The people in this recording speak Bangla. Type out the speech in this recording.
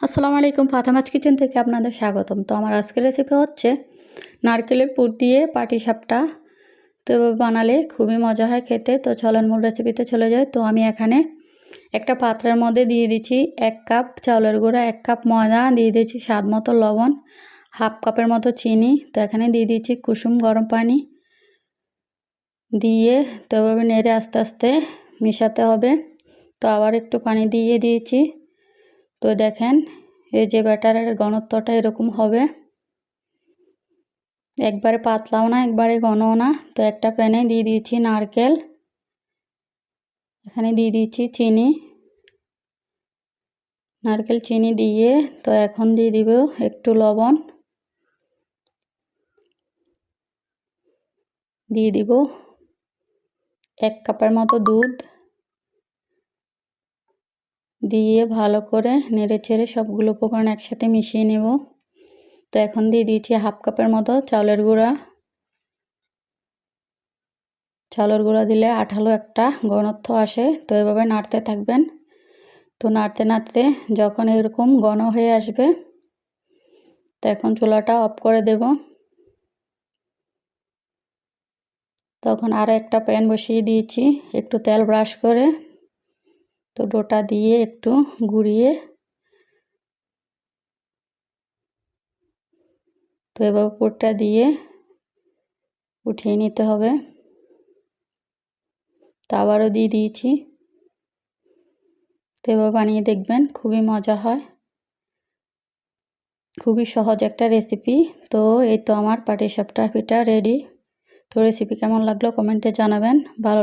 আসসালামু আলাইকুম, ফাতেমাজ কিচেন থেকে আপনাদের স্বাগতম। তো আমার আজকের রেসিপি হচ্ছে নারকেলের পুর দিয়ে পাটি সাপটা তো বানালে খুবই মজা হয় খেতে। তো চলেন মূল রেসিপিতে চলে যায় তো আমি এখানে একটা পাত্রের মধ্যে দিয়ে দিচ্ছি এক কাপ চাউলের গুঁড়া, এক কাপ ময়দা, দিয়ে দিচ্ছি স্বাদ মতো লবণ, হাফ কাপের মতো চিনি। তো এখানে দিয়ে দিচ্ছি কুসুম গরম পানি। দিয়ে তো এভাবে নেড়ে আস্তে আস্তে মিশাতে হবে। তো আবার একটু পানি দিয়ে দিয়েছি। তো দেখেন, এই যে ব্যাটারের ঘনত্বটা এরকম হবে। একবারে পাতলাও না, একবারে ঘনও না। তো একটা প্যানে দিয়ে দিয়েছি নারকেল। এখানে দিয়ে দিয়েছি চিনি। নারকেল, চিনি দিয়ে তো এখন দিয়ে দিব একটু লবণ। দিয়ে দিব এক কাপের মতো দুধ। দিয়ে ভালো করে নেড়ে চেড়ে সবগুলো উপকরণ একসাথে মিশিয়ে নেব। তো এখন দিয়ে দিয়েছি হাফ কাপের মতো চাউলের গুঁড়া। চাউলের গুঁড়া দিলে আঠালো একটা ঘনত্ব আসে, তো এভাবে নাড়তে থাকবেন। তো নাড়তে নাড়তে যখন এরকম ঘন হয়ে আসবে, তো এখন চুলাটা অফ করে দেব। তখন আরও একটা প্যান বসিয়ে দিয়েছি, একটু তেল ব্রাশ করে। তো ডোটা দিয়ে একটু গুঁড়িয়ে তো এবার উপরটা দিয়ে উঠিয়ে নিতে হবে। তো আবারও দিয়ে দিয়েছি। তো এবার বানিয়ে দেখবেন খুবই মজা হয়। খুবই সহজ একটা রেসিপি। তো এই তো আমার পাটিসাপটা পিঠা রেডি। তো রেসিপি কেমন লাগল কমেন্টে জানাবেন। ভালো